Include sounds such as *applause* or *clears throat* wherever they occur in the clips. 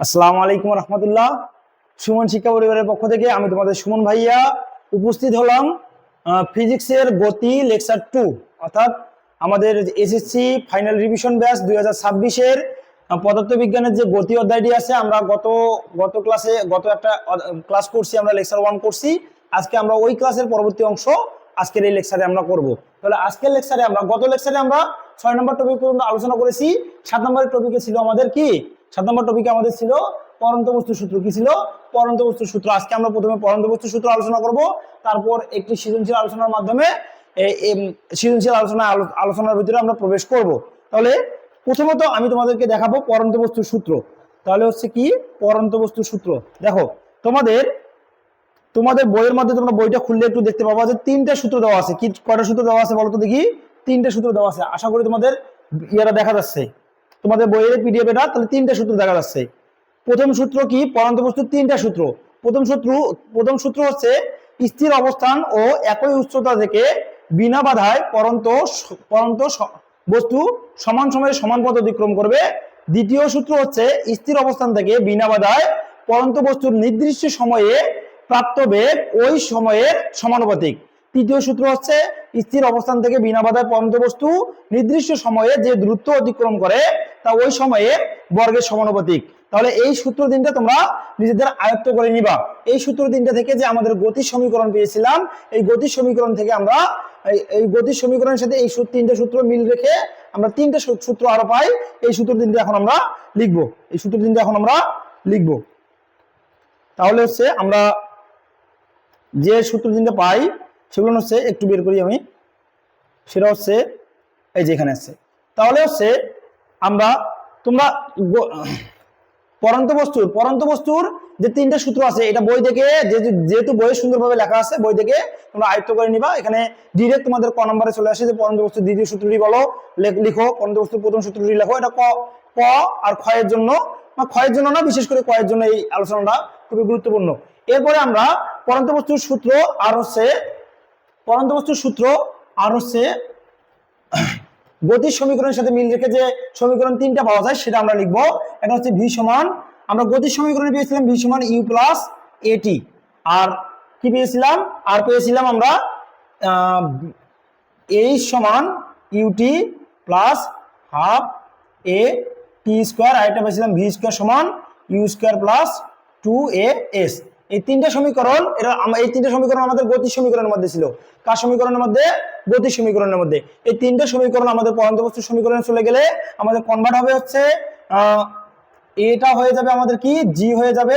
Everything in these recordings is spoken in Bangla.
আসসালামু আলাইকুম রহমতুল্লাহ। সুমন শিক্ষা পরিবারের পক্ষ থেকে আমি তোমাদের সুমন ভাইয়া উপস্থিত হলাম ফিজিক্সের গতি লেকচার টু অর্থাৎ আমাদের এসএসসি ফাইনাল রিভিশন ব্যাচ দুই হাজার ছাব্বিশের পদার্থবিজ্ঞানের যে গতি অধ্যায়টি আছে, আমরা গত গত ক্লাসে গত একটা ক্লাস করছি, আমরা লেকচার ওয়ান করছি। আজকে আমরা ওই ক্লাসের পরবর্তী অংশ আজকের এই লেকচারে আমরা করব। তাহলে আজকের লেকচারে আমরা, গত লেকচারে আমরা ছয় নম্বর টপিক পর্যন্ত আলোচনা করেছি। সাত নম্বরের টপিকে ছিল আমাদের কি? সাত নম্বর টপিকে আমাদের ছিল পরন্ত বস্তু সূত্র। কি ছিল? পরন্ত বস্তু সূত্র। আজকে আমরা প্রথমে পরন্ত বস্তু সূত্র আলোচনা করব। তারপর একটি সৃজনশীল আলোচনার মাধ্যমে সৃজনশীল আলোচনা আলোচনার ভিতরে আমরা প্রবেশ করব। তাহলে প্রথমত আমি তোমাদেরকে দেখাবো পরন্ত বস্তুর সূত্র। তাহলে হচ্ছে কি? পরন্ত বস্তুর সূত্র। দেখো, তোমাদের তোমাদের বইয়ের মধ্যে তোমরা বইটা খুললে একটু দেখতে পাবা যে তিনটা সূত্র দেওয়া আছে। কি, কয়টা সূত্র দেওয়া আছে বলো তো দেখি। তিনটা সূত্র দেওয়া আছে। আশা করি তোমাদের ইয়েটা দেখা যাচ্ছে। তোমাদের বইয়ের পিডিএফ এটা তাহলে তিনটা সূত্র দেখা যাচ্ছে। প্রথম সূত্র কি? পরন্ত বস্তুর তিনটা সূত্র। প্রথম সূত্র প্রথম সূত্র হচ্ছে স্থির অবস্থান ও একই উচ্চতা থেকে বিনা বাধায় পরন্ত পরন্ত বস্তু সমান সময়ে সমান পথ অতিক্রম করবে। দ্বিতীয় সূত্র হচ্ছে স্থির অবস্থান থেকে বিনা বাধায় পরন্ত বস্তুর নির্দিষ্ট সময়ে প্রাপ্ত বেগ ওই সময়ের সমানুপাতিক। তৃতীয় সূত্র হচ্ছে, স্থির অবস্থান থেকে বিনা বাধায় পরন্ত বস্তু নির্দিষ্ট সময়ে যে দ্রুত অতিক্রম করে, তা ওই সময়ে বর্গের সমানুপাতিক। তাহলে এই সূত্র তিনটা তোমরা নিজেদের আয়ত্ত করে নিবা। এই সূত্র তিনটা থেকে যে আমাদের গতির সমীকরণ পেয়েছিলাম, এই গতির সমীকরণ থেকে আমরা, এই- গতির সমীকরণের সাথে এই তিনটে সূত্র মিল রেখে আমরা তিনটে সূত্র আরও পাই। এই সূত্র তিনটে এখন আমরা লিখব। এই সূত্র তিনটে এখন আমরা লিখব। তাহলে হচ্ছে আমরা যে সূত্র তিনটে পাই সেগুলো হচ্ছে একটু বের করি আমি। সেটা হচ্ছে এই যে এখানে আছে। তাহলে হচ্ছে আমরা তোমরা পরন্ত বস্তুর পরন্ত বস্তুর যে তিনটা সূত্র আছে, এটা বই থেকে যেহেতু বইয়ে সুন্দরভাবে লেখা আছে, বই থেকে তোমরা আয়ত্ত করে নিবা। এখানে ডিরেক্ট তোমাদের ক নম্বরে চলে আসে যে পরন্ত বস্তুর দ্বিতীয় সূত্রটি বলো লেখ- পরন্ত বস্তুর প্রথম সূত্রটি লেখো। এটা ক ক আর ক্ষয়ের জন্য, বা ক্ষয়ের জন্য না, বিশেষ করে কয়ের জন্য এই আলোচনাটা খুবই গুরুত্বপূর্ণ। এরপরে আমরা পরন্ত বস্তুর সূত্র আর হচ্ছে পরন্ত বস্তুর সূত্র আর হচ্ছে গতির সমীকরণের সাথে মিল রেখে যে সমীকরণ তিনটা পাওয়া যায়, সেটা আমরা লিখব। এটা হচ্ছে ভি সমান, আমরা গতির সমীকরণে পেয়েছিলাম ভি সমান ইউ প্লাস এটি আর কি পেয়েছিলাম? আর পেয়েছিলাম আমরা এইচ সমান U T plus half A T square, আর এটা পেয়েছিলাম ভি স্কোয়ার সমান U square plus two A S. এই তিনটা সমীকরণ আম- এই তিনটা সমীকরণ আমাদের গতি সমীকরণের মধ্যে ছিল। কার সমীকরণের মধ্যে? গতি সমীকরণের মধ্যে। এই তিনটা সমীকরণ আমাদের পরন্ত বস্তু সমীকরণে চলে গেলে আমাদের কনভার্ট হবে হচ্ছে এটা হয়ে যাবে আমাদের কি? জি হয়ে যাবে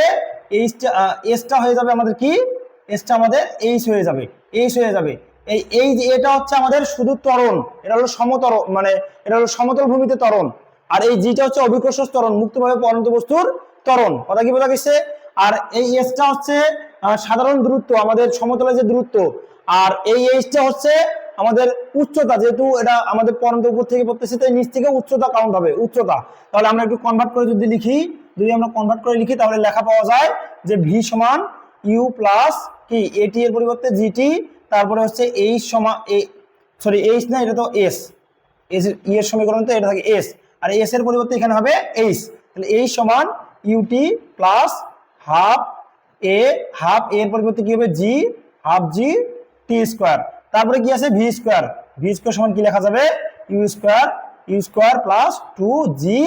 এইচটা এসটা হয়ে যাবে আমাদের কি? এসটা আমাদের এইচ হয়ে যাবে এইচ হয়ে যাবে। এই এই এটা হচ্ছে আমাদের শুধু ত্বরণ, এটা হলো সমতর মানে এটা হলো সমতল ভূমিতে ত্বরণ। আর এই জিটা হচ্ছে অভিকর্ষ ত্বরণ, মুক্তভাবে পরন্ত বস্তুর ত্বরণ। কথা কি বোঝা গেছে? আর এই এসটা হচ্ছে সাধারণ দূরত্ব, আমাদের সমতলে যে দূরত্ব, আর এই এইচটা হচ্ছে আমাদের উচ্চতা, যেহেতু এটা আমাদের পরন্ত উপর থেকে পড়তেছে তাই নিচ থেকে উচ্চতা কাউন্ট হবে, উচ্চতা। তাহলে আমরা একটু কনভার্ট করে যদি লিখি, যদি আমরা কনভার্ট করে লিখি, তাহলে লেখা পাওয়া যায় যে ভি সমান ইউ প্লাস কি? এটি এর পরিবর্তে জিটি তারপরে হচ্ছে এইচ সমান এ সরি এইচ না, এটা তো এস এস ই এর সমীকরণ তো এটা থাকে এস আর এস এর পরিবর্তে এখানে হবে এইচ তাহলে এইচ সমান U T plus half A, half এর পরিবর্তে কি হবে? G, half G, T square. তারপরে কি আছে? V square. ভি স্কোয়ার সমান কি লেখা যাবে? U square U square plus two G,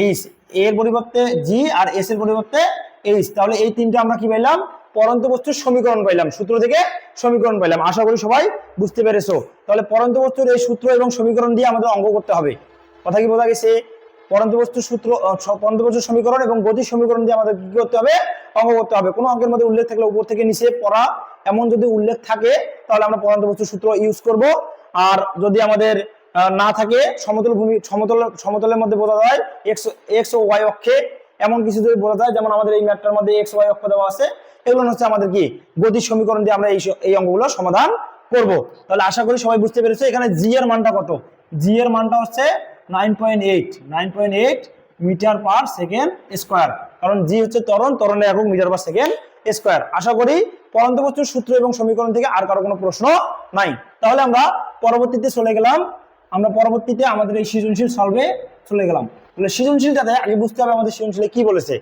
H. এর পরিবর্তে জি আর এস এর পরিবর্তে এইচ। তাহলে এই তিনটা আমরা কি পাইলাম? পরন্ত বস্তুর সমীকরণ পাইলাম। সূত্র থেকে সমীকরণ পাইলাম। আশা করি সবাই বুঝতে পেরেছ। তাহলে পরন্ত বস্তুর এই সূত্র এবং সমীকরণ দিয়ে আমাদের অঙ্ক করতে হবে। কথা কি বোঝা গেছে? বস্তুর সূত্র স- সমীকরণ এবং গতি সমীকরণ দিয়ে আমাদের কি করতে হবে? অঙ্ক করতে হবে। কোনো অঙ্কের মধ্যে উল্লেখ থাকলে উপর থেকে নিচে পড়া। এমন যদি উল্লেখ থাকে, তাহলে আমরা বস্তুর সূত্র ইউজ করব। আর যদি আমাদের না থাকে, সমতল ভূমি, সমতল, সমতলের মধ্যে বোঝা যায় এক্স এক্স ও ওয়াই অক্ষে। এমন কিছু যদি বোঝা যায়, যেমন আমাদের এই ম্যাটটার মধ্যে এক্স ওয়াই অক্ষ দেওয়া আছে, এগুলো হচ্ছে আমাদের কি? গতির সমীকরণ দিয়ে আমরা এই এই অঙ্কগুলো সমাধান করব। তাহলে আশা করি সবাই বুঝতে পেরেছ, এখানে জি এর মানটা কত? জি এর মানটা হচ্ছে nine point eight, nine point eight metre per second square. কারণ জি হচ্ছে ত্বরণ ত্বরণের একক মিটার পার সেকেন্ড স্কোয়ার। আশা করি পরন্ত বস্তুর সূত্র এবং সমীকরণ থেকে আর কারও কোনো প্রশ্ন নাই। তাহলে আমরা পরবর্তীতে চলে গেলাম। আমরা পরবর্তীতে আমাদের এই সৃজনশীল সলভে চলে গেলাম। তাহলে সৃজনশীলটাতে আগে বুঝতে হবে আমাদের সৃজনশীলে কি বলেছে।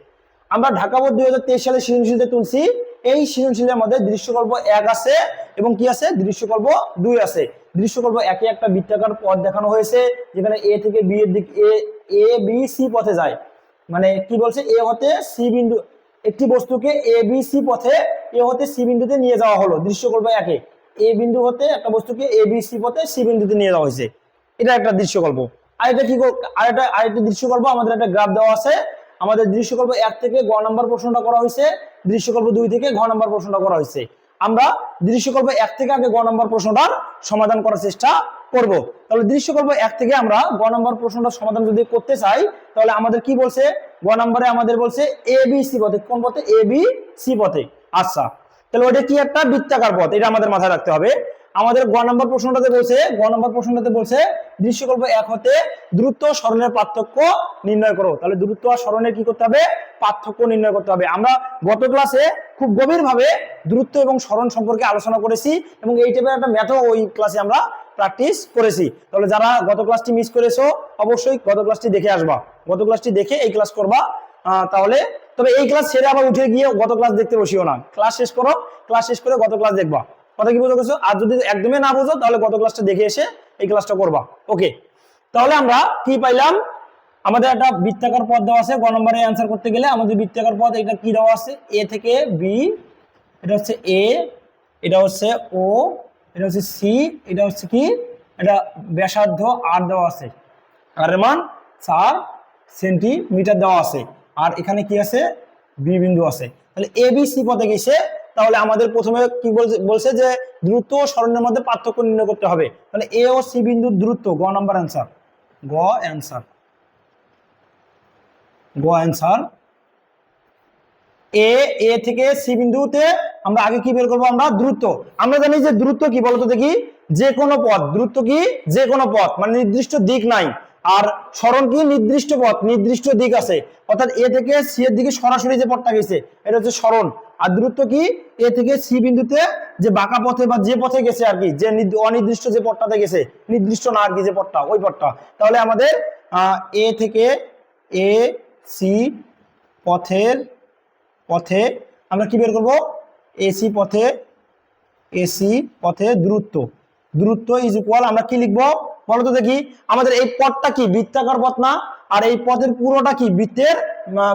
আমরা ঢাকা বোর্ড দুই হাজার তেইশ সালে সৃজনশীলতে তুলছি। এই সৃজনশীলের মধ্যে দৃশ্যকল্প এক আছে এবং কি আছে? দৃশ্যকল্প দুই আছে। দৃশ্যকল্প একে একটা বৃত্তাকার পথ দেখানো হয়েছে, যেখানে এ থেকে বি এর দিক এ এ বি সি পথে যায়। মানে কি বলছে? এ হতে সি বিন্দু, একটি বস্তুকে এ বি সি পথে এ হতে সি বিন্দুতে নিয়ে যাওয়া হলো। দৃশ্যকল্প একে। এ বিন্দু হতে একটা বস্তুকে এ বি সি পথে সি বিন্দুতে নিয়ে যাওয়া হয়েছে। এটা একটা দৃশ্যকল্প। আর এটা কি আর একটা আরেকটা দৃশ্যকল্প, আমাদের একটা গ্রাফ দেওয়া আছে। আমাদের দৃশ্যকল্প এক থেকে গ নম্বর প্রশ্নটা করা হয়েছে, দৃশ্যকল্প দুই থেকে ঘ নম্বর প্রশ্নটা করা হয়েছে। আমরা দৃশ্যকল্প এক থেকে আগে গ নম্বর প্রশ্নটার সমাধান করার চেষ্টা করব। তাহলে দৃশ্যকল্প এক থেকে আমরা গ নম্বর প্রশ্নটার সমাধান যদি করতে চাই, তাহলে আমাদের কি বলছে? গ নম্বরে আমাদের বলছে এ বি সি পথে। কোন পথে? এ বি সি পথে। আচ্ছা তাহলে ওটা কি একটা বৃত্তাকার পথ? এটা আমাদের মাথায় রাখতে হবে। আমাদের গ নম্বর প্রশ্নটাতে বলছে, গ নম্বর প্রশ্নটাতে বলছে, দৃশ্যকল্প এক হতে দ্রুত ও সরণের পার্থক্য নির্ণয় করো। তাহলে দ্রুত আর সরণের কি করতে হবে? পার্থক্য নির্ণয় করতে হবে। আমরা গত ক্লাসে খুব গভীরভাবে দ্রুত এবং সরণ সম্পর্কে আলোচনা করেছি এবং এই টাইপের একটা ম্যাথও ওই ক্লাসে আমরা প্র্যাকটিস করেছি। তাহলে যারা গত ক্লাসটি মিস করেছ, অবশ্যই গত ক্লাসটি দেখে আসবা। গত ক্লাসটি দেখে এই ক্লাস করবা। তাহলে তবে এই ক্লাস ছেড়ে আবার উঠে গিয়ে গত ক্লাস দেখতে বসিও না। ক্লাস শেষ করো। ক্লাস শেষ করে গত ক্লাস দেখবা। কথা কি বুঝো গেছো আর যদি একদমই না বুঝো, তাহলে গত ক্লাসটা দেখে এসে এই ক্লাসটা করবা। ওকে তাহলে আমরা কি পাইলাম? আমাদের একটা বৃত্তাকার পথ দেওয়া আছে, গ নম্বরে অ্যান্সার করতে গেলে আমাদের বৃত্তাকার পথ এটা কি দেওয়া আছে? এ থেকে বি এটা হচ্ছে এ এটা হচ্ছে ও এটা হচ্ছে সি এটা হচ্ছে কি? এটা ব্যাসার্ধ আর দেওয়া আছে। আর মান চার সেন্টিমিটার দেওয়া আছে। আর এখানে কি আছে? বি বিন্দু আছে। তাহলে এ বি সি পথে গেছে তাহলে আমাদের প্রথমে কি বলছে যে দ্রুত ও সরণের মধ্যে পার্থক্য নির্ণয় করতে হবে। তাহলে এ ও সি বিন্দুর দূরত্ব, গ নাম্বার অ্যান্সার গ অ্যান্সার গ অ্যান্সার এ এ থেকে সি বিন্দুতে আমরা আগে কি বের করব আমরা? দ্রুত আমরা জানি যে দ্রুত কি বলতো দেখি? যে কোনো পথ। দ্রুত কি? যে কোনো পথ। মানে নির্দিষ্ট দিক নাই। আর সরণ কি? নির্দিষ্ট পথ। নির্দিষ্ট দিক আছে। অর্থাৎ এ থেকে সি এর দিকে সরাসরি যে পথটা গেছে, এটা হচ্ছে সরণ আর দূরত্ব কি? এ থেকে সি বিন্দুতে যে বাঁকা পথে বা যে পথে গেছে আর কি, যে নির্দ- অনির্দিষ্ট যে পথটাতে গেছে, নির্দিষ্ট না আর কি যে পথটা, ওই পথটা। তাহলে আমাদের এ থেকে এ, সি পথের, পথে আমরা কি বের করব? এসি পথে এসি পথে দূরত্ব। দূরত্ব ইজ ইকুয়াল আমরা কি লিখব? বলো তো দেখি, আমাদের এই পথটা কি? বৃত্তাকার পথ না? আর এই পথের পুরোটা কি? বৃত্তের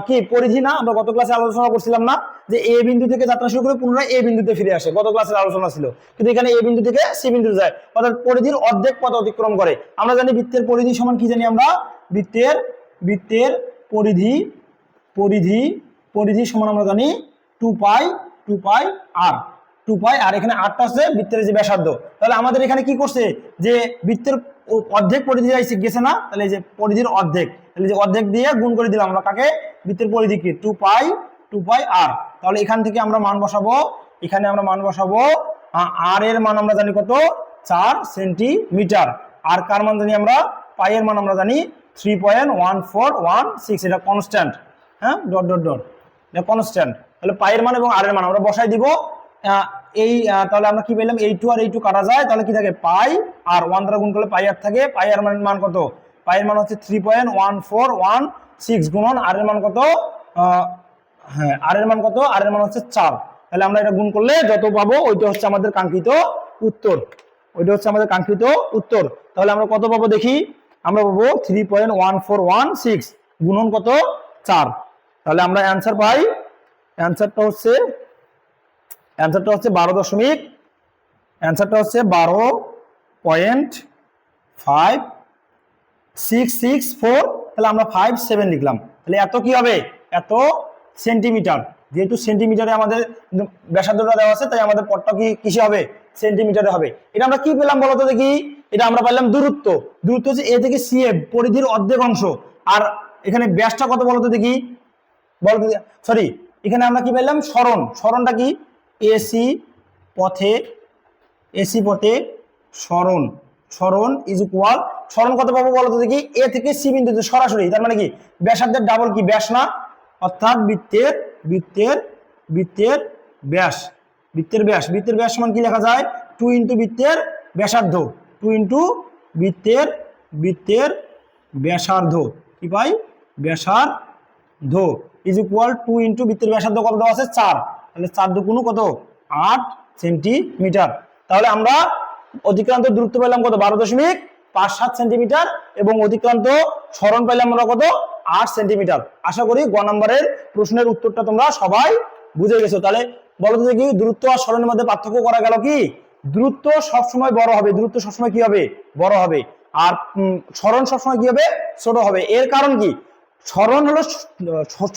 কি পরিধি না? আমরা গত ক্লাসে আলোচনা করছিলাম না যে এ বিন্দু থেকে যাত্রা শুরু করে পুনরায় এ বিন্দুতে ফিরে আসে। গত ক্লাসের আলোচনা ছিল। কিন্তু এখানে এ বিন্দু থেকে সি বিন্দু যায়। অর্থাৎ পরিধির অর্ধেক পথ অতিক্রম করে। আমরা জানি বৃত্তের পরিধি সমান কি জানি আমরা? বৃত্তের বৃত্তের পরিধি পরিধি পরিধি সমান আমরা জানি two pi two pi R two pi R এখানে আটটা আছে বৃত্তের যে ব্যাসার্ধ। তাহলে আমাদের এখানে কি করছে? যে বৃত্তের অর্ধেক পরিধি যাইছে গেছে না? তাহলে এই যে পরিধির অর্ধেক, তাহলে যে অর্ধেক দিয়ে গুণ করে দিলাম আমরা কাকে? বৃত্তের পরিধি কি? টু পাই টু পাই আর তাহলে এখান থেকে আমরা মান বসাবো, এখানে আমরা মান বসাবো আর এর মান আমরা জানি কত? চার সেন্টিমিটার। আর কার মান জানি আমরা? পাই এর মান আমরা জানি three point one four one six এটা কনস্ট্যান্ট হ্যাঁ? ডট ডট ডট এটা কনস্ট্যান্ট তাহলে পায়ের মান এবং আর এর মান আমরা বসাই দিব এই তাহলে আমরা কি পেলাম? এই টু আর এই টু কাটা যায়, তাহলে কি থাকে? পাই আর ওয়ান দ্বারা গুণ করলে পাই আর থাকে। পাই আর মান মান কত? পাই এর মান হচ্ছে three point one four one six গুণন, আর এর মান কত? হ্যাঁ আর এর মান কত? আর এর মান হচ্ছে চার। তাহলে আমরা এটা গুণ করলে যত পাবো, ওইটা হচ্ছে আমাদের কাঙ্ক্ষিত উত্তর। ওইটা হচ্ছে আমাদের কাঙ্ক্ষিত উত্তর। তাহলে আমরা কত পাবো দেখি? আমরা পাবো three point one four one six গুণন কত? চার। তাহলে আমরা অ্যান্সার পাই। অ্যান্সারটা হচ্ছে অ্যান্সারটা হচ্ছে বারো দশমিক অ্যান্সারটা হচ্ছে বারো point five six six four তাহলে আমরা ফাইভ সেভেন লিখলাম। তাহলে এত কি হবে? এত সেন্টিমিটার যেহেতু সেন্টিমিটারে আমাদের ব্যাসার্ধটা দেওয়া আছে, তাই আমাদের পথটা কি কিসে হবে? সেন্টিমিটারে হবে। এটা আমরা কি পেলাম বলতো দেখি? এটা আমরা পেলাম দূরত্ব। দূরত্ব হচ্ছে এ থেকে সি এ পরিধির অর্ধেক অংশ। আর এখানে ব্যাসটা কত বলতো দেখি? বলতো সরি এখানে আমরা কি পেলাম? সরণ। সরণটা কি? এসি পথে এসি পথে সরণ সরণ ইজ ইকুয়াল সরণ কত পাবো বলতো দেখি? এ থেকে সি বিন্দুতে সরাসরি, তার মানে কি? ব্যাসার্ধের ডাবল কি? ব্যাস না? অর্থাৎ বৃত্তের বৃত্তের বৃত্তের ব্যাস বৃত্তের ব্যাস বৃত্তের ব্যাস সমান কি লেখা যায়? টু ইন্টু বৃত্তের ব্যাসার্ধ টু ইন্টু বৃত্তের বৃত্তের ব্যাসার্ধ, কি পাই? ব্যাসার্ধ ইজ ইকুয়াল টু ইন্টু বৃত্তের ব্যাসার্ধ কত দেওয়া আছে? চার। তাহলে চার দুগুণ কত? আট সেন্টিমিটার। তাহলে আমরা অতিক্রান্ত দূরত্ব পেলাম কত? বারো দশমিক পাঁচ সাত সেন্টিমিটার এবং অতিক্রান্ত স্মরণ পেলাম আমরা কত? আট সেন্টিমিটার। আশা করি গ নম্বরের প্রশ্নের উত্তরটা তোমরা সবাই বুঝে গেছো। তাহলে বলো তো দেখি, দূরত্ব আর স্মরণের মধ্যে পার্থক্য করা গেল কি? দূরত্ব সবসময় বড় হবে। দূরত্ব সবসময় কি হবে? বড় হবে। আর স্মরণ সবসময় কি হবে? ছোট হবে। এর কারণ কি? স্মরণ হলো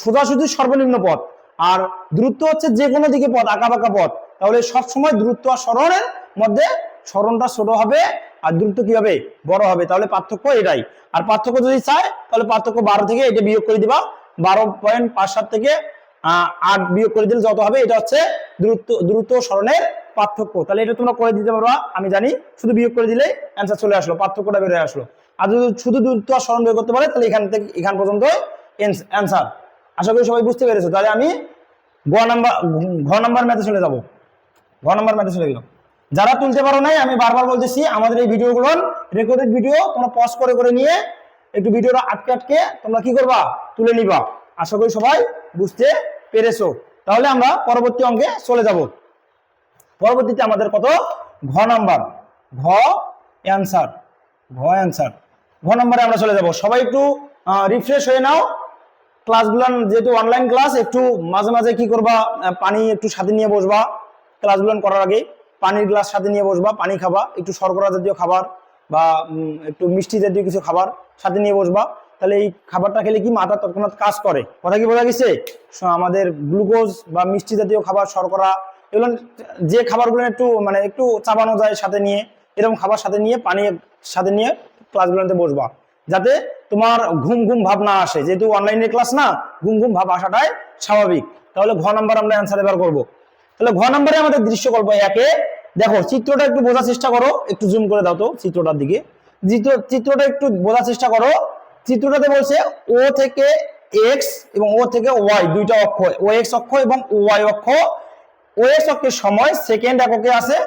সোজাসুজি সর্বনিম্ন পথ। আর দূরত্ব হচ্ছে যে কোনো দিকে পথ আঁকা বাঁকা পথ। তাহলে সবসময় দূরত্ব আর স্মরণের মধ্যে স্মরণটা ছোট হবে আর দূরত্ব কি হবে? বড় হবে। তাহলে পার্থক্য এটাই। আর পার্থক্য যদি চায়, তাহলে পার্থক্য বারো থেকে এটা বিয়োগ করে দিবা। বারো পয়েন্ট পাঁচ সাত থেকে আট বিয়োগ করে দিলে যত হবে, এটা হচ্ছে দূরত্ব দ্রুত স্মরণের পার্থক্য। তাহলে এটা তোমরা করে দিতে পারবা, আমি জানি। শুধু বিয়োগ করে দিলে অ্যান্সার চলে আসলো, পার্থক্যটা বের হয়ে আসলো। আর যদি শুধু দূরত্ব আর স্মরণ বের করতে পারে, তাহলে এখান থেকে, এখান পর্যন্ত অ্যান্সার আশা করি সবাই বুঝতে পেরেছ। তাহলে আমি গ নাম্বার, ঘ নাম্বার ম্যাথে চলে যাব। ঘ নাম্বার ম্যাথে চলে গেলাম। যারা তুলতে পারো নাই, আমি বারবার বলতেছি, আমাদের এই ভিডিওগুলো রেকর্ডেড ভিডিও তোমরা পজ করে করে নিয়ে একটু ভিডিওটা আটকে আটকে তোমরা কি করবা? তুলে নিবা। আশা করি সবাই বুঝতে পেরেছ। তাহলে আমরা পরবর্তী অঙ্কে চলে যাব। পরবর্তীতে আমাদের কত? ঘ নাম্বার। ঘ অ্যান্সার ঘ অ্যান্সার ঘ নাম্বারে আমরা চলে যাব। সবাই একটু রিফ্রেশ হয়ে নাও। ক্লাসগুলো যেহেতু অনলাইন ক্লাস একটু মাঝে মাঝে কি করবা পানি একটু সাথে নিয়ে বসবা। ক্লাসগুলো করার আগে পানির গ্লাস সাথে নিয়ে বসবা, পানি খাবা, একটু শর্করা জাতীয় খাবার বা একটু মিষ্টি জাতীয় কিছু খাবার সাথে নিয়ে বসবা। তাহলে এই খাবারটা খেলে কি মাথা তৎক্ষণাৎ কাজ করে। কথা কি বোঝা গেছে? আমাদের গ্লুকোজ বা মিষ্টি জাতীয় খাবার, শর্করা, এগুলো যে খাবারগুলো একটু মানে একটু চাবানো যায় সাথে নিয়ে, এরকম খাবার সাথে নিয়ে, পানি সাথে নিয়ে ক্লাসগুলোতে বসবা। যাতে তোমার ঘুম ঘুম ভাব না আসে। যেহেতু অনলাইনের ক্লাস না, ঘুম ঘুম ভাব আসাটাই স্বাভাবিক। তাহলে ঘ নাম্বার আমরা অ্যান্সার এবার করব। তাহলে ঘ নাম্বারে আমাদের দৃশ্যকল্প একে। দেখো, চিত্রটা একটু বোঝার চেষ্টা করো। একটু জুম করে দাও তো চিত্রটার দিকে। চিত্র- চিত্রটা একটু বোঝার চেষ্টা করো। চিত্রটাতে বলছে ও থেকে এক্স এবং ও থেকে ওয়াই দুইটা অক্ষ। ও এক্স অক্ষ এবং ওয়াই অক্ষ। ও এক্স অক্ষের সময় সেকেন্ড এককে আছে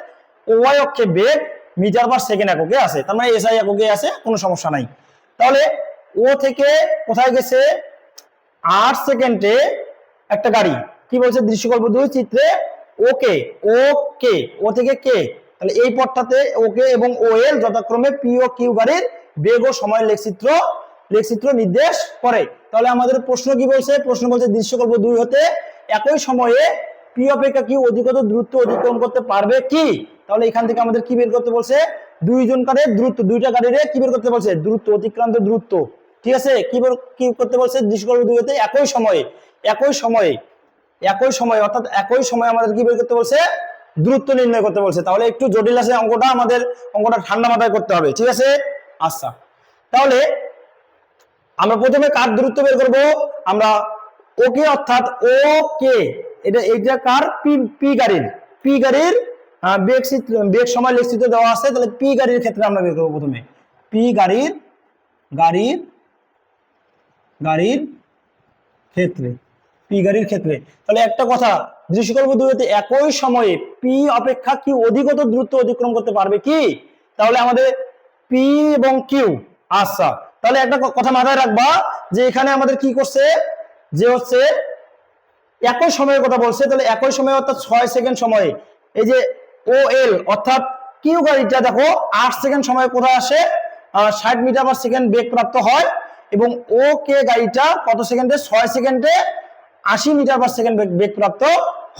ওয়াই অক্ষে বেগ মিটার পার সেকেন্ড এককে আছে তার মানে এসআই এককে আছে কোনো সমস্যা নাই। তাহলে ও থেকে কোথায় গেছে? আট সেকেন্ডে একটা গাড়ি। কি বলছে দৃশ্যকল্প দুই চিত্রে? ওকে ওকে, ও থেকে কে? তাহলে এই পথটাতে ওকে এবং ও এল যথাক্রমে পি ও কিউ গাড়ির বেগ ও সময় লেখচিত্র লেখচিত্র নির্দেশ করে। তাহলে আমাদের প্রশ্ন কি বলছে? প্রশ্ন বলছে দৃশ্যকল্প দুই হতে একই সময়ে পি অপেক্ষা কি অধিকত দ্রুত অতিক্রম করতে পারবে কি? তাহলে এখান থেকে আমাদের কি বের করতে বলছে? দুইজন গাড়ির দ্রুত, দুইটা গাড়ির কি বের করতে বলছে? দ্রুত, অতিক্রান্ত দ্রুত। ঠিক আছে? কি কি করতে বলছে? দৃশ্যকল্প একই সময়ে একই সময়ে, একই সময়, অর্থাৎ একই সময় আমাদের কি বের করতে বলছে? দূরত্ব নির্ণয় করতে বলছে। তাহলে একটু জটিল আছে অঙ্কটা, আমাদের অঙ্কটা ঠান্ডা মাথায় করতে হবে, ঠিক আছে? আচ্ছা তাহলে আমরা প্রথমে কার দূরত্ব বের করব? আমরা ওকে, অর্থাৎ ও কে এটা এইটা কার? পি পি গাড়ির পি গাড়ির বেগ বেগ সময় লিখিত দেওয়া আছে, তাহলে পি গাড়ির ক্ষেত্রে আমরা বের করব প্রথমে। পি গাড়ির গাড়ির গাড়ির ক্ষেত্রে পি গাড়ির ক্ষেত্রে। তাহলে একটা কথা, দৃশ্যকল্প দুইতে একই সময়ে পি অপেক্ষা কি অধিকতর দ্রুত অতিক্রম করতে পারবে কি? তাহলে আমাদের পি এবং কিউ আচ্ছা। তাহলে একটা কথা মাথায় রাখবা যে এখানে আমাদের কি করছে? যে হচ্ছে একই সময়ের কথা বলছে, তাহলে একই সময়ে অর্থাৎ ছয় সেকেন্ড সময়ে। এই যে ও এল অর্থাৎ কিউ গাড়িটা দেখো, আট সেকেন্ড সময়ে কোথায় আসে? ষাট মিটার পার সেকেন্ড বেগ প্রাপ্ত হয় এবং ও কে গাড়িটা কত সেকেন্ডে? ছয় সেকেন্ডে আশি মিটার পার সেকেন্ড বেগ প্রাপ্ত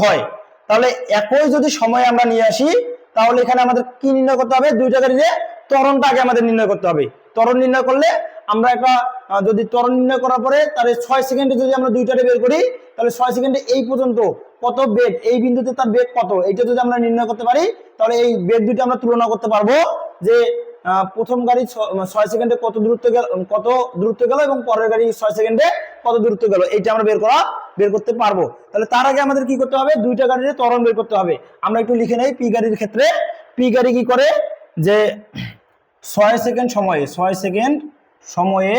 হয়। তাহলে একই যদি সময় আমরা নিয়ে আসি, তাহলে এখানে আমাদের কি নির্ণয় করতে হবে? দুইটা গাড়িতে ত্বরণটা আগে আমাদের নির্ণয় করতে হবে। তরণ নির্ণয় করলে আমরা একটা যদি ত্বরণ নির্ণয় করার পরে তাহলে ছয় সেকেন্ডে যদি আমরা দুইটারে বের করি, তাহলে ছয় সেকেন্ডে এই পর্যন্ত কত বেগ, এই বিন্দুতে তার বেগ কত? এটা যদি আমরা নির্ণয় করতে পারি, তাহলে এই বেগ দুইটা আমরা তুলনা করতে পারব যে প্রথম গাড়ি ছয় সেকেন্ডে কত দূরত্ব গেল কত দূরত্ব গেল এবং পরের গাড়ি ছয় সেকেন্ডে কত দূরত্ব গেল, এইটা আমরা বের করা, বের করতে পারব। তাহলে তার আগে আমাদের কি করতে হবে? দুইটা গাড়ির ত্বরণ বের করতে হবে। আমরা একটু লিখে নেই, পি গাড়ির ক্ষেত্রে, পি গাড়ি কি করে? যে ছয় সেকেন্ড সময়ে, ছয় সেকেন্ড সময়ে,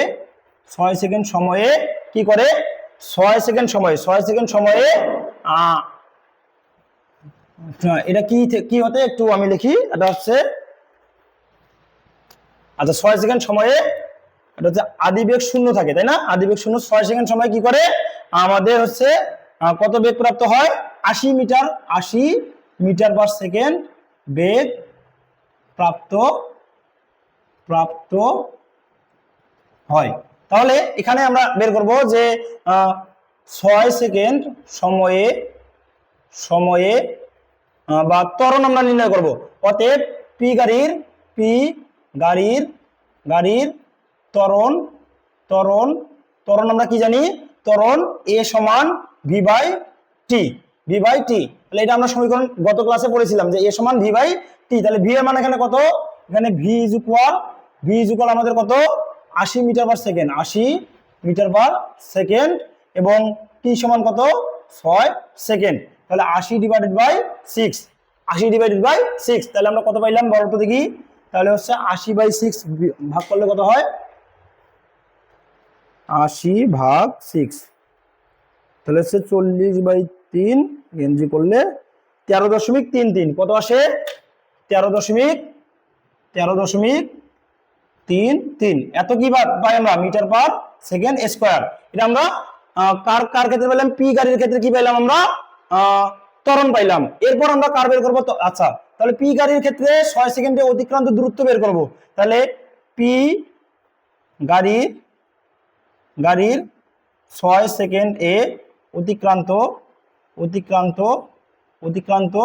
ছয় সেকেন্ড সময়ে কি করে? ছয় সেকেন্ড সময়ে, ছয় সেকেন্ড সময়ে এটা কি কি হতে? একটু আমি লিখি, এটা হচ্ছে আচ্ছা ছয় সেকেন্ড সময়ে এটা হচ্ছে আদিবেগ শূন্য থাকে, তাই না? আদিবেগ শূন্য, ছয় সেকেন্ড সময় কি করে? আমাদের হচ্ছে কত বেগ প্রাপ্ত হয়? আশি মিটার আশি মিটার পার সেকেন্ড বেগ প্রাপ্ত প্রাপ্ত হয়। তাহলে এখানে আমরা বের করব যে ছয় সেকেন্ড সময়ে সময়ে বা ত্বরণ আমরা নির্ণয় করব। অতএব পি গাড়ির পি গাড়ির গাড়ির তরণ তরণ তরণ আমরা কি জানি? তরণ এ সমান V by T, V by T. তাহলে এটা আমরা সমীকরণ গত ক্লাসে পড়েছিলাম যে এ সমান ভি বাই টি। তাহলে ভি এর মান এখানে কত? এখানে V is equal V is equal আমাদের কত? আশি মিটার পার সেকেন্ড আশি মিটার পার সেকেন্ড এবং টি সমান কত? ছয় সেকেন্ড তাহলে আশি ডিভাইডেড বাই সিক্স আশি ডিভাইডেড বাই সিক্স তাহলে আমরা কত পাইলাম? বলো তো দেখি। তাহলে হচ্ছে আশি বাই সিক্স ভাগ করলে কত হয়? আশি ভাগ সিক্স তাহলে হচ্ছে চল্লিশ বাই তিন এনজি করলে তেরো দশমিক তিন তিন। কত আসে? তেরো দশমিক তেরো দশমিক তিন তিন। এত কি পাই আমরা মিটার পার সেকেন্ড স্কোয়ার। এটা আমরা কার কার ক্ষেত্রে পেলাম? পি গাড়ির ক্ষেত্রে কি পেলাম আমরা? আহ, ত্বরণ পাইলাম। এরপর আমরা কার বের করব? আচ্ছা তাহলে পি গাড়ির ক্ষেত্রে ছয় সেকেন্ডে অতিক্রান্ত দূরত্ব বের করব। তাহলে পি গাড়ির গাড়ির ছয় সেকেন্ড এ অতিক্রান্ত অতিক্রান্ত অতিক্রান্ত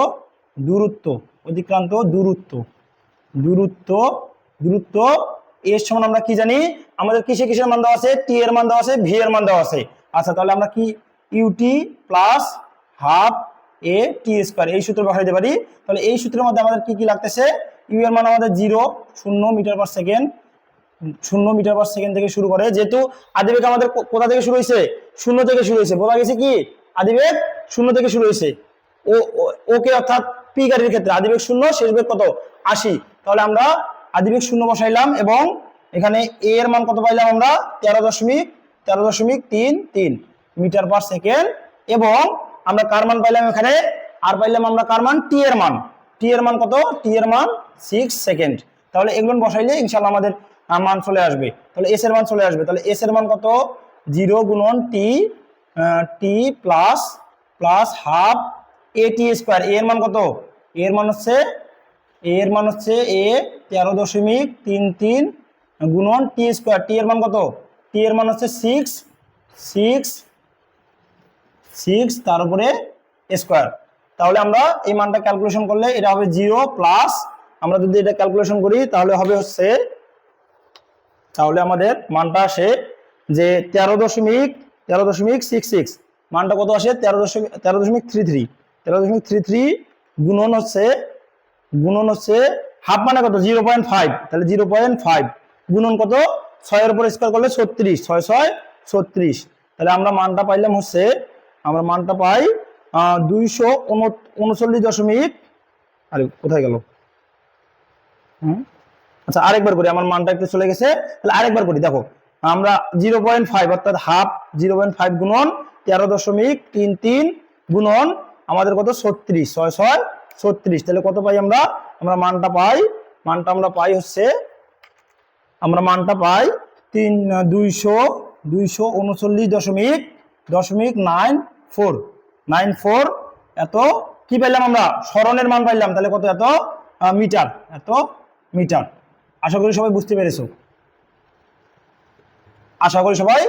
দূরত্ব অতিক্রান্ত দূরত্ব দূরত্ব দূরত্ব, এর সমান আমরা কি জানি? আমাদের কিসে কিসের মান দেওয়া আছে? টি এর মান দেওয়া আছে ভি এর মান দেওয়া আছে। আচ্ছা তাহলে আমরা কি U T plus half A T square এই সূত্র বসাই দিতে পারি। তাহলে এই সূত্রের মধ্যে আমাদের কি কি লাগতেছে? ইউ এর মান আমাদের জিরো শূন্য মিটার পার সেকেন্ড শূন্য মিটার পার সেকেন্ড থেকে শুরু করে। যেহেতু আদিবেগ আমাদের কোথা থেকে শুরু হয়েছে? শূন্য থেকে শুরু হয়েছে। বোঝা গেছে কি? আদিবেগ শূন্য থেকে শুরু হয়েছে। ও- ওকে অর্থাৎ পি গাড়ির ক্ষেত্রে আদিবেগ শূন্য, শেষ বেগ কত? আশি। তাহলে আমরা আদিবেগ শূন্য বসাইলাম এবং এখানে এ এর মান কত পাইলাম আমরা? তেরো দশমিক তেরো দশমিক তিন তিন মিটার পার সেকেন্ড এবং আমরা কার মান পাইলাম এখানে? আর পাইলাম আমরা কার মান? টি এর মান। টি এর মান কত? টি এর মান সিক্স সেকেন্ড তাহলে এগুলো বসাইলে ইনশাল্লাহ আমাদের মান চলে আসবে। তাহলে এস এর মান চলে আসবে। তাহলে এস এর মান কত? জিরো গুণন T T plus plus half A T square এর মান কত? এর মান হচ্ছে এর মান হচ্ছে এ তেরো দশমিক তিন তিন গুণন টি স্কোয়ার টি এর মান কত? টি এর মান হচ্ছে সিক্স সিক্স সিক্স তার উপরে স্কোয়ার তাহলে আমরা এই মানটা ক্যালকুলেশন করলে এটা হবে জিরো প্লাস আমরা যদি এটা ক্যালকুলেশন করি, তাহলে হবে হচ্ছে, তাহলে আমাদের মানটা আসে যে তেরো দশমিক তেরো দশমিক সিক্স সিক্স মানটা কত আসে? তেরো দশমিক তেরো দশমিক থ্রি থ্রি তেরো দশমিক থ্রি থ্রি গুণন হচ্ছে গুণন হচ্ছে হাফ মানে কত? জিরো পয়েন্ট ফাইভ তাহলে জিরো পয়েন্ট ফাইভ গুণন কত? ছয়ের উপর স্কোয়ার করলে ছত্রিশ, ছয় ছয়, ছত্রিশ। তাহলে আমরা মানটা পাইলাম হচ্ছে আমরা মানটা পাই দুইশো উনচল্লিশ দশমিক, আরে কোথায় গেল? হুম? আচ্ছা আরেকবার করি, আমার মানটা একটু চলে গেছে। তাহলে আরেকবার করি, দেখো, আমরা জিরো পয়েন্ট ফাইভ, অর্থাৎ হাফ জিরো পয়েন্ট ফাইভ গুণন তেরো দশমিক তিন তিন গুণন আমাদের কত? ছত্রিশ, ছয় ছয়, ছত্রিশ। তাহলে কত পাই আমরা? আমরা মানটা পাই, মানটা আমরা পাই হচ্ছে, আমরা মানটা পাই তিন, দুইশো দুইশো উনচল্লিশ দশমিক দশমিক নাইন ফোর। নাইন ফোর, এত কি পাইলাম আমরা? স্মরণের মান পাইলাম, তাহলে কত এত? মিটার এত মিটার। আশা করি সবাই বুঝতে পেরেছ। আশা করি সবাই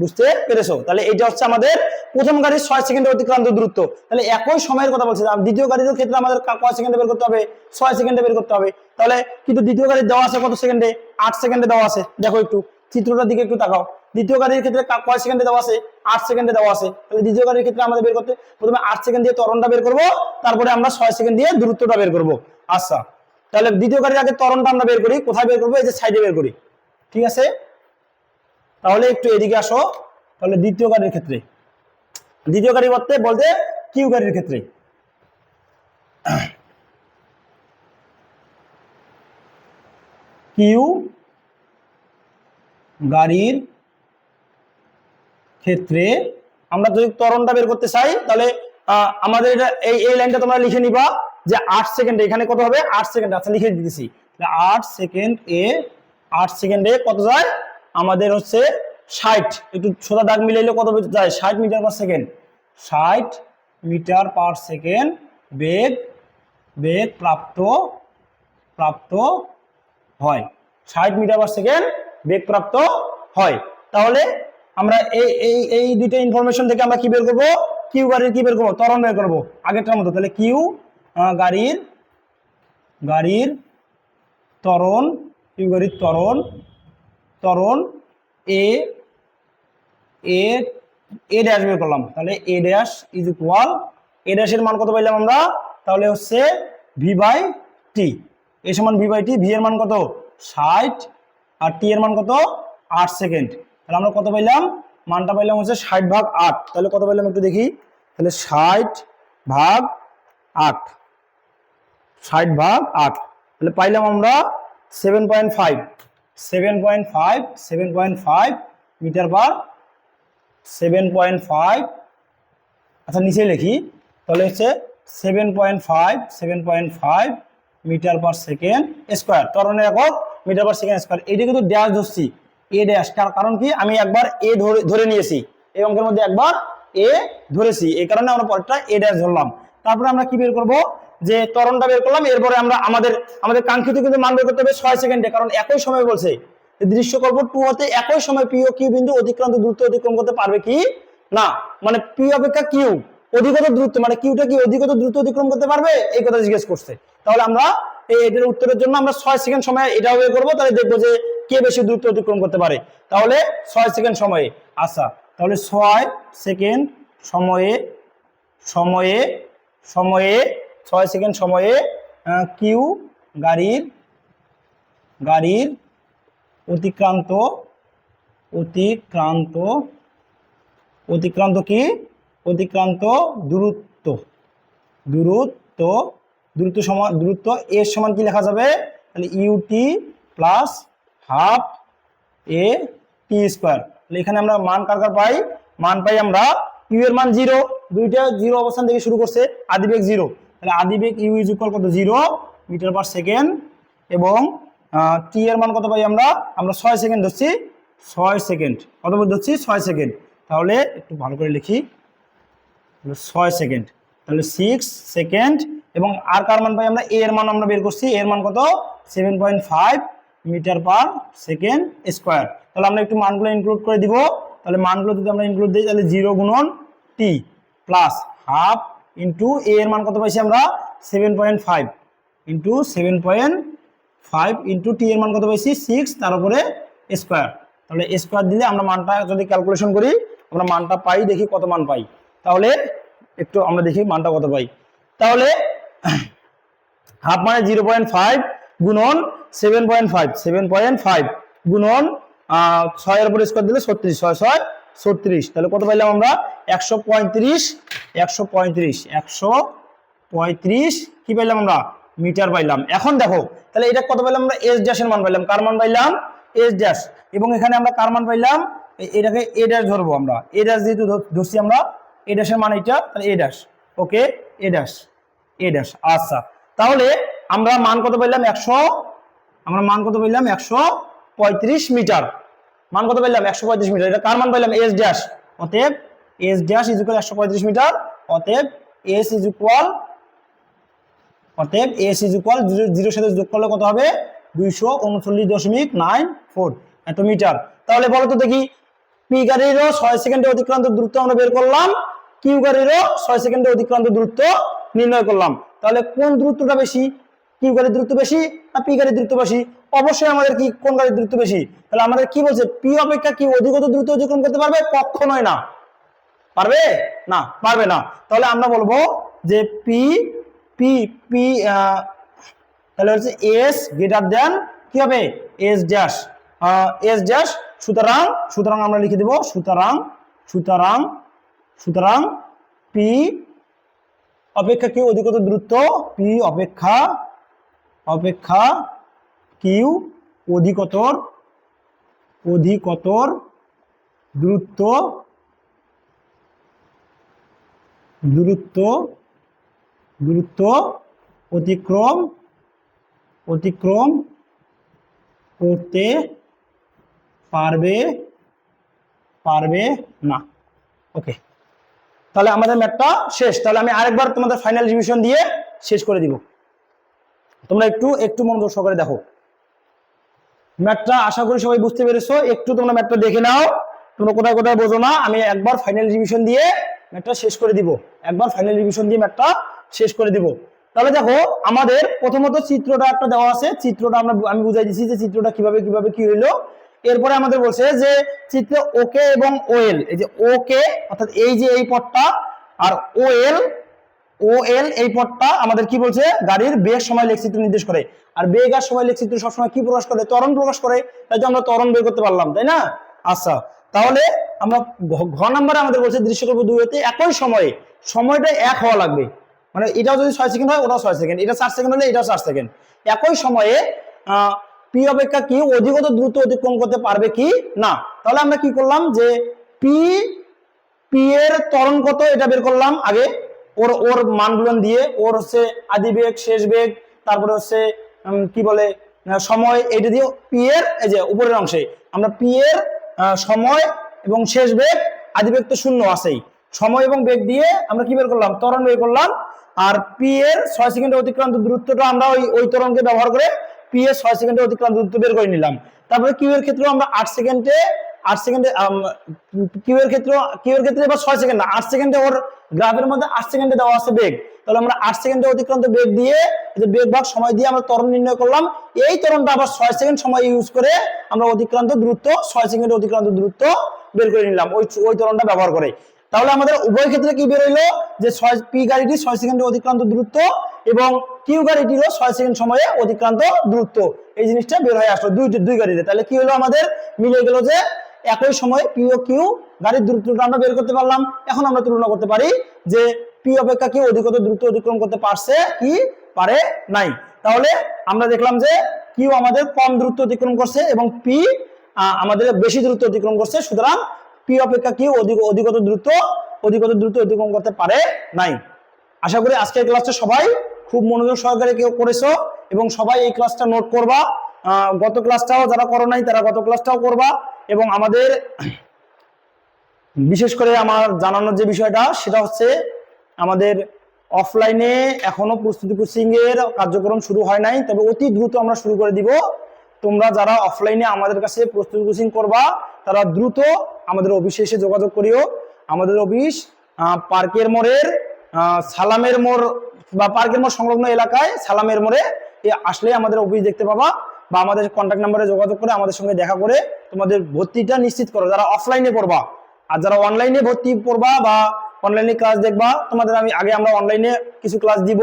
বুঝতে পেরেছ। তাহলে এটা হচ্ছে আমাদের প্রথম গাড়ির ছয় সেকেন্ডে অতিক্রান্ত দূরত্ব। তাহলে একই সময়ের কথা বলছি দ্বিতীয় গাড়ির ক্ষেত্রে আমাদের কয় সেকেন্ডে বের করতে হবে? ছয় সেকেন্ডে বের করতে হবে। তাহলে কিন্তু দ্বিতীয় গাড়ির দেওয়া আছে কত সেকেন্ডে? আট সেকেন্ডে দেওয়া আছে। দেখো একটু, চিত্রটার দিকে একটু তাকাও। দ্বিতীয় গাড়ির ক্ষেত্রে কয় সেকেন্ডে দেওয়া আছে? আট সেকেন্ডে দেওয়া আছে। তাহলে দ্বিতীয় গাড়ির ক্ষেত্রে আমাদের বের করতে প্রথমে আট সেকেন্ড দিয়ে তরণটা বের করব, তারপরে আমরা ছয় সেকেন্ড দিয়ে দূরত্বটা বের করব। আচ্ছা। তাহলে দ্বিতীয় গাড়ির আগে তরণটা আমরা বের করি, কোথায় বের করব? এই যে সাইডে বের করি। ঠিক আছে? তাহলে একটু এদিকে আসো। তাহলে দ্বিতীয় গাড়ির ক্ষেত্রে। দ্বিতীয় গাড়ি বলতে বলতে কিউ গাড়ির ক্ষেত্রে। কিউ গাড়ির ক্ষেত্রে আমরা যদি তরণটা বের করতে চাই, তাহলে আমাদের এটা, এই এই লাইনটা তোমরা লিখে নিবা যে আট সেকেন্ডে এখানে কত হবে? আট সেকেন্ড আচ্ছা লিখে দিতেছি। আট সেকেন্ড এ, আট সেকেন্ডে কত যায়? আমাদের হচ্ছে ষাট। একটু সোজা দাগ মিলাইলে কত যায়? ষাট মিটার পার সেকেন্ড। ষাট মিটার পার সেকেন্ড বেগ বেগ প্রাপ্ত প্রাপ্ত হয়। ষাট মিটার পার সেকেন্ড বেগ প্রাপ্ত হয়। তাহলে আমরা এই এই এই দুইটা ইনফরমেশন থেকে আমরা কি বের করব? কিউ গাড়ির কি বের করব? ত্বরণ বের করব। আগেরটার মতো। তাহলে কিউ গাড়ির গাড়ির ত্বরণ, কিউ গাড়ির ত্বরণ ত্বরণ এ এ এ ড্যাশ বের করলাম। তাহলে A dash is equal A ড্যাশের মান কত পাইলাম আমরা? তাহলে হচ্ছে ভি বাই টি এ সমান ভি বাই টি ভি এর মান কত? ষাট, আর টি এর মান কত? আট সেকেন্ড তাহলে আমরা কত পাইলাম? মানটা পাইলাম হচ্ছে ষাট ভাগ আট। তাহলে কত পাইলাম একটু দেখি? তাহলে ষাট ভাগ আট। ষাট ভাগ আট। তাহলে পাইলাম আমরা seven point five seven point five seven point five metre per seven point five আচ্ছা নিচে লিখি। তাহলে হচ্ছে seven point five seven point five metre per second square তরণের একক মিটার পার সেকেন্ড স্কোয়ার এটি কিন্তু ড্যাশ ধরছি। এ ড্যাশ কারণ কি? আমি একবার এ ধরে নিয়েছি। এই অঙ্কের মধ্যে একবার এ ধরেছি। এই কারণে আমরা পরেরটা এ ড্যাশ ধরলাম। তারপরে আমরা কি বের করব? যে ত্বরণটা বের করলাম, এরপরে আমরা আমাদের আমাদের কাঙ্ক্ষিত কিন্তু মান বের করতে হবে ছয় সেকেন্ডে, কারণ একই সময় বলছে। দৃশ্যকল্প টু হতে একই সময় পি ও কিউ বিন্দু অতিক্রান্ত দূরত্ব অতিক্রম করতে পারবে কি? না। মানে পি অপেক্ষা কিউ অধিকতর দূরত্ব মানে কিউটা কি অধিকতর দ্রুত অতিক্রম করতে পারবে? এই কথা জিজ্ঞেস করছে। তাহলে আমরা এটার উত্তরের জন্য আমরা ছয় সেকেন্ড সময় এটাও বের করব। তাহলে দেখব যে কে বেশি দূরত্ব অতিক্রম করতে পারে? তাহলে ছয় সেকেন্ড সময়ে। আচ্ছা তাহলে ছয় সেকেন্ড সময়ে সময়ে সময়ে, ছয় সেকেন্ড সময়ে কিউ গাড়ির গাড়ির অতিক্রান্ত অতিক্রান্ত অতিক্রান্ত কি? অতিক্রান্ত দূরত্ব। দূরত্ব দূরত্ব সমান, দূরত্ব এর সমান কি লেখা যাবে? তাহলে U T plus half A T square তাহলে এখানে আমরা মান কার কার পাই? মান পাই আমরা ইউ এর মান জিরো দুইটা জিরো অবস্থান থেকে শুরু করছে আদিবেগ জিরো তাহলে আদিবেগ ইউ ইজ ইকুয়াল কত? জিরো মিটার পার সেকেন্ড এবং টি এর মান কত পাই আমরা? আমরা ছয় সেকেন্ড ধরছি, ছয় সেকেন্ড কত ধরছি? ছয় সেকেন্ড তাহলে একটু ভালো করে লিখি। ছয় সেকেন্ড তাহলে সিক্স সেকেন্ড এবং আর কার মান পাই আমরা? এ এর মান আমরা বের করছি। এর মান কত? Seven point five metre per second square. তাহলে আমরা একটু মানগুলো ইনক্লুড করে দিব। তাহলে মানগুলো যদি আমরা ইনক্লুড দিই, তাহলে জিরো গুণন T plus half into A এর মান কত পাইছি আমরা? Seven point five into seven point five into T এর মান কত পাইছি? সিক্স তার উপরে স্কোয়ার তাহলে স্কোয়ার দিলে আমরা মানটা যদি ক্যালকুলেশন করি, আমরা মানটা পাই, দেখি কত মান পাই। তাহলে একটু আমরা দেখি মানটা কত পাই। তাহলে *clears throat* হাফ মানে জিরো পয়েন্ট ফাইভ গুণন seven point five seven point five গুণন ছয়ের উপর স্কোয়ার দিলে ছত্রিশ, ছয় ছয়, ছত্রিশ। তাহলে কত পাইলাম আমরা? একশো পঁয়ত্রিশ একশো পঁয়ত্রিশ একশো পঁয়ত্রিশ। কি পাইলাম আমরা? মিটার পাইলাম। এখন দেখো, তাহলে এটা কত পাইলাম আমরা? এস ড্যাশের মান পাইলাম। কার মান পাইলাম? এস ড্যাশ এবং এখানে আমরা কার মান পাইলাম? এটাকে এ ড্যাশ ধরবো আমরা। এ ড্যাশ যেহেতু ধরছি আমরা এ ড্যাশের মান এটা তাহলে A dash okay A dash A dash আচ্ছা। তাহলে আমরা মান কত পাইলাম? একশো আমরা মান কত পাইলাম? একশো পঁয়ত্রিশ মিটার। মান কত পাইলাম? একশো পঁয়ত্রিশ মিটার। এটা কার মান পাইলাম? এস ড্যাশ অতএব এস ড্যাশ ইজ ইকুয়াল একশো পঁয়ত্রিশ মিটার। অতএব এস ইজ ইকুয়াল অতএব এস ইজ ইকুয়াল জিরো জিরোর সাথে যোগ করলে কত হবে? দুইশো উনচল্লিশ দশমিক নাইন ফোর এত মিটার। তাহলে বলো তো দেখি পি গাড়িরও ছয় সেকেন্ডে অতিক্রান্ত দূরত্ব আমরা বের করলাম। কিউ গাড়িরও ছয় সেকেন্ডে অতিক্রান্ত দূরত্ব নির্ণয় করলাম। তাহলে কোন দূরত্বটা বেশি? কিউ গাড়ির দূরত্ব বেশি না পি গাড়ির দূরত্ব বেশি? অবশ্যই আমাদের কি কোন গাড়ির দূরত্ব বেশি? তাহলে আমাদের কি বলছে? পি অপেক্ষা কি অধিকত দ্রুত অতিক্রম করতে পারবে? কখনোই না। পারবে? না পারবে না। তাহলে আমরা বলব যে পি পি পি তাহলে হচ্ছে এস গ্রেটার দেন কি হবে? এস ড্যাশ এস ড্যাশ সুতরাং সুতরাং আমরা লিখে দেব, সুতরাং সুতরাং সুতরাং পি অপেক্ষা কিউ অধিকত দ্রুত পি অপেক্ষা অপেক্ষা কিউ অধিকতর অধিকতর দূরত্ব দূরত্ব দূরত্ব অতিক্রম অতিক্রম করতে পারবে পারবে না। ওকে তাহলে আমাদের ম্যাথটা শেষ। তাহলে আমি আরেকবার তোমাদের ফাইনাল রিভিশন দিয়ে শেষ করে দিব। তোমরা একটু একটু মনোযোগ সহকারে দেখো। ম্যাথটা আশা করি সবাই বুঝতে পেরেছ। একটু তোমরা ম্যাটটা দেখে নাও। তোমরা কোথায় কোথায় বোঝো না। আমি একবার ফাইনাল রিভিশন দিয়ে ম্যাথটা শেষ করে দিব। একবার ফাইনাল রিভিশন দিয়ে ম্যাথটা শেষ করে দিব। তাহলে দেখো, আমাদের প্রথমত চিত্রটা একটা দেওয়া আছে। চিত্রটা আমরা আমি বুঝাই দিচ্ছি যে চিত্রটা কীভাবে কীভাবে কি হইল। এরপরে আমাদের বলছে যে চিত্র ওকে এবং ওএল এই যে ওকে অর্থাৎ এই যে এই পথটা আর ওএল ও এল এই পথটা আমাদের কি বলছে? গাড়ির বেগ সময় লেখচিত্র নির্দেশ করে। আর বেগ আর সময় লেখচিত্র সবসময় কি প্রকাশ করে? ত্বরণ প্রকাশ করে। তাই তো আমরা ত্বরণ বের করতে পারলাম, তাই না? আচ্ছা তাহলে আমরা ঘ- নাম্বারে আমাদের বলছে দৃশ্যকল্প দুই হতে একই সময়ে, সময়টা এক হওয়া লাগবে। মানে এটাও যদি ছয় সেকেন্ড হয়, ওটাও ছয় সেকেন্ড। এটা চার সেকেন্ড হলে এটাও চার সেকেন্ড। একই সময়ে পি অপেক্ষা কি অধিকত দ্রুত অতিক্রম করতে পারবে কি? না। তাহলে আমরা কি করলাম যে পি পি এর ত্বরণ কত? এটা বের করলাম আগে। ওর ওর মানগুলো দিয়ে ওর হচ্ছে আদি বেগ, শেষ বেগ, তারপরে হচ্ছে কি বলে সময়, এইটা দিয়ে পি এর, এই যে উপরের অংশে, আমরা পি এর সময় এবং শেষ বেগ, আদি বেগ তো শূন্য আছেই। সময় এবং বেগ দিয়ে আমরা কি বের করলাম? ত্বরণ বের করলাম। আর পি এর ছয় সেকেন্ডে অতিক্রান্ত দূরত্বটা আমরা ওই ওই ত্বরণকে ব্যবহার করে পি এর ছয় সেকেন্ডে অতিক্রান্ত দূরত্ব বের করে নিলাম। তারপরে কিউ এর ক্ষেত্রেও আমরা আট সেকেন্ডে আট সেকেন্ডে কিউ ক্ষেত্রে কিউ এর ক্ষেত্রে এবার ছয় সেকেন্ড আট সেকেন্ডে ওর গ্রাফের মধ্যে আট সেকেন্ডে দেওয়া আছে বেগ। তাহলে আমরা আট সেকেন্ডে অতিক্রান্ত বেগ দিয়ে বেগ ভাগ সময় দিয়ে আমরা ত্বরণ নির্ণয় করলাম, এই ত্বরণটা আবার ছয় সেকেন্ড সময় ইউজ করে আমরা অতিক্রান্ত দূরত্ব, ছয় সেকেন্ডে অতিক্রান্ত দূরত্ব বের করে নিলাম, ওই ওই ত্বরণটা ব্যবহার করে। তাহলে আমাদের উভয় ক্ষেত্রে কি বের হইল যে ছয় পি গাড়িটি ছয় সেকেন্ডে অতিক্রান্ত দূরত্ব এবং কিউ গাড়িটিরও ছয় সেকেন্ড সময়ে অতিক্রান্ত দূরত্ব। এই জিনিসটা বের হয়ে আসলো দুই দুই গাড়িতে। তাহলে কি হলো আমাদের? মিলে গেল যে একই সময় পি ও কিউ গাড়ির দূরত্বটা আমরা বের করতে পারলাম। এখন আমরা তুলনা করতে পারি যে পি অপেক্ষা কি অধিকত দ্রুত অতিক্রম করতে পারছে কি পারে নাই। তাহলে আমরা দেখলাম যে কিউ আমাদের কম দূরত্ব অতিক্রম করছে এবং পি আমাদের বেশি দূরত্ব অতিক্রম করছে। সুতরাং পি অপেক্ষা কি অধিক অধিকত দ্রুত অধিকত দ্রুত অতিক্রম করতে পারে নাই। আশা করি আজকের ক্লাসটা সবাই খুব মনোযোগ সহকারে কেউ করেছ এবং সবাই এই ক্লাসটা নোট করবা। গত ক্লাসটাও যারা করো নাই, তারা গত ক্লাসটাও করবা। এবং আমাদের বিশেষ করে আমার জানানোর যে বিষয়টা, সেটা হচ্ছে আমাদের অফলাইনে এখনও প্রস্তুতি কোচিং এর কার্যক্রম শুরু হয় নাই, তবে অতি দ্রুত আমরা শুরু করে দিব। তোমরা যারা অফলাইনে আমাদের কাছে প্রস্তুতি কোচিং করবা, তারা দ্রুত আমাদের অফিসে এসে যোগাযোগ করিও। আমাদের অফিস পার্কের মোড়ের সালামের মোড় বা পার্কের মোড় সংলগ্ন এলাকায় সালামের মোড়ে আসলে আমাদের অফিস দেখতে পাবা। বা আমাদের কন্ট্যাক্ট নাম্বারে যোগাযোগ করে আমাদের সঙ্গে দেখা করে তোমাদের ভর্তিটা নিশ্চিত করো। যারা অফলাইনে পড়বা, আর যারা অনলাইনে ভর্তি পড়বা বা অনলাইনে ক্লাস দেখবা, তোমাদের আমি আগে আমরা অনলাইনে কিছু ক্লাস দিব।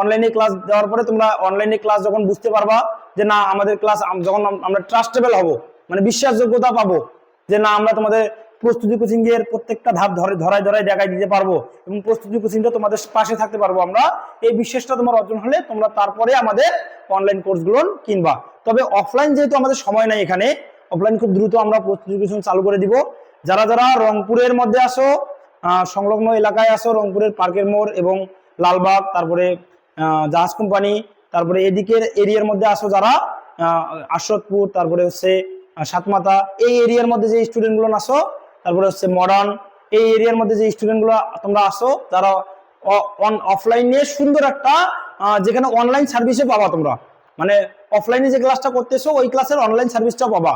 অনলাইনে ক্লাস দেওয়ার পরে তোমরা অনলাইনে ক্লাস যখন বুঝতে পারবা যে না, আমাদের ক্লাস যখন আমরা ট্রাস্টেবল হব মানে বিশ্বাসযোগ্যতা পাবো যে না, আমরা তোমাদের প্রস্তুতি কোচিং এর প্রত্যেকটা ধাপ ধরে, ধরায় ধরায় দেখায় দিতে পারব এবং প্রস্তুতি কোচিংটা তোমাদের পাশে থাকতে পারব আমরা। এই বিশ্বাসটা তোমার অর্জন হলে তোমরা তারপরে আমাদের অনলাইন কোর্সগুলো কিনবা। তবে অফলাইন যেহেতু আমাদের সময় নাই এখানে অফলাইন খুব দ্রুত আমরা প্রস্তুতি কোচিং চালু করে দিব। যারা যারা রংপুরের মধ্যে আসো সংলগ্ন এলাকায় আসো, রংপুরের পার্কের মোড় এবং লালবাগ, তারপরে জাহাজ কোম্পানি, তারপরে এদিকের এরিয়ার মধ্যে আসো যারা আশরতপুর, তারপরে হচ্ছে সাতমাতা, এই এরিয়ার মধ্যে যে স্টুডেন্টগুলো আসো তারপরে হচ্ছে মডার্ন এই এরিয়ার মধ্যে যে স্টুডেন্টগুলো তোমরা আসো যারা অফলাইনে সুন্দর একটা যেখানে অনলাইন সার্ভিসে পাবা তোমরা। মানে অফলাইনে যে ক্লাসটা করতেছো, ওই ক্লাসের অনলাইন সার্ভিসটা পাবা।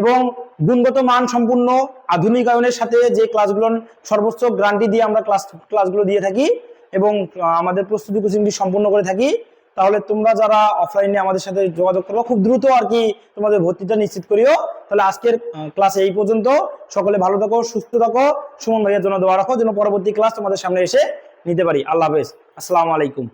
এবং গুণগত মান সম্পূর্ণ আধুনিকায়নের সাথে যে ক্লাসগুলো সর্বোচ্চ গ্রান্টি দিয়ে আমরা ক্লাস ক্লাসগুলো দিয়ে থাকি এবং আমাদের প্রস্তুতি কোচিংটি সম্পূর্ণ করে থাকি। তাহলে তোমরা যারা অফলাইনে আমাদের সাথে যোগাযোগ করব, খুব দ্রুত আর কি তোমাদের ভর্তিটা নিশ্চিত করিও। তাহলে আজকের ক্লাস এই পর্যন্ত। সকলে ভালো থাকো, সুস্থ থাকো। সুমন ভাইয়ের জন্য দোয়া রাখো, যেন পরবর্তী ক্লাস তোমাদের সামনে এসে নিতে পারি। আল্লাহ হাফেজ। আসসালামু আলাইকুম।